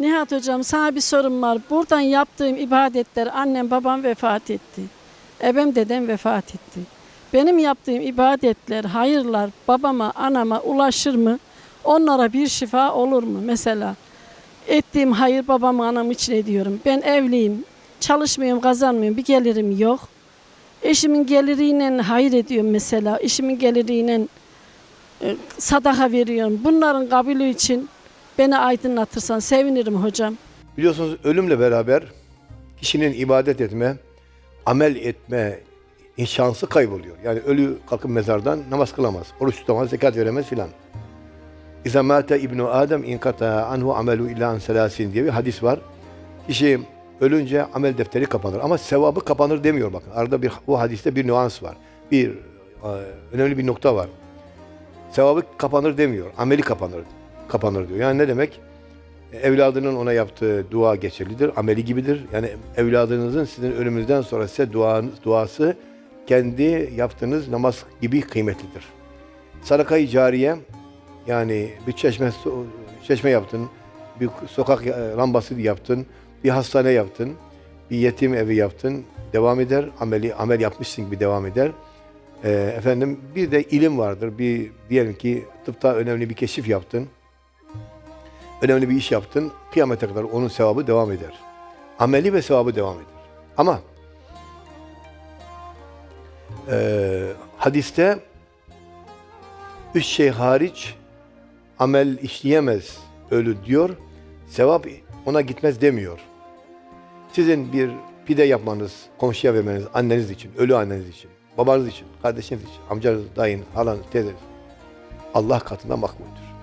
Nihat hocam sana bir sorum var. Buradan yaptığım ibadetler annem babam vefat etti. Ebem dedem vefat etti. Benim yaptığım ibadetler, hayırlar babama, anama ulaşır mı? Onlara bir şifa olur mu? Mesela ettiğim hayır babamı anam için ediyorum. Ben evliyim, çalışmıyorum, kazanmıyorum, bir gelirim yok. Eşimin geliriyle hayır ediyorum mesela. Eşimin geliriyle e, sadaka veriyorum. Bunların kabulü için beni aydınlatırsan sevinirim hocam. Biliyorsunuz ölümle beraber kişinin ibadet etme, amel etme şansı kayboluyor. Yani ölü kalkıp mezardan namaz kılamaz, oruç tutamaz, zekat veremez filan. İza mâte ibnu Adem inkata anhu amelu illa an selasin diye bir hadis var. Kişi ölünce amel defteri kapanır ama sevabı kapanır demiyor bakın. Arada bir bu hadiste bir nüans var. Bir e, önemli bir nokta var. Sevabı kapanır demiyor. Ameli kapanır. Kapanır diyor. Yani ne demek? Evladının ona yaptığı dua geçerlidir. Ameli gibidir. Yani evladınızın sizin ölümünüzden sonra size duanız, duası kendi yaptığınız namaz gibi kıymetlidir. Sadaka-i cariye yani bir çeşme çeşme yaptın, bir sokak e, lambası yaptın, bir hastane yaptın, bir yetim evi yaptın, devam eder. Ameli amel yapmışsın gibi devam eder. Ee, efendim bir de ilim vardır. Bir diyelim ki tıpta önemli bir keşif yaptın. Önemli bir iş yaptın. Kıyamete kadar onun sevabı devam eder. Ameli ve sevabı devam eder. Ama e, hadiste üç şey hariç amel işleyemez ölü diyor. Sevap ona gitmez demiyor. Sizin bir pide yapmanız, komşuya vermeniz, anneniz için, ölü anneniz için, babanız için, kardeşiniz için, amcanız, dayın, halanız, teyzeniz Allah katında makbuldür.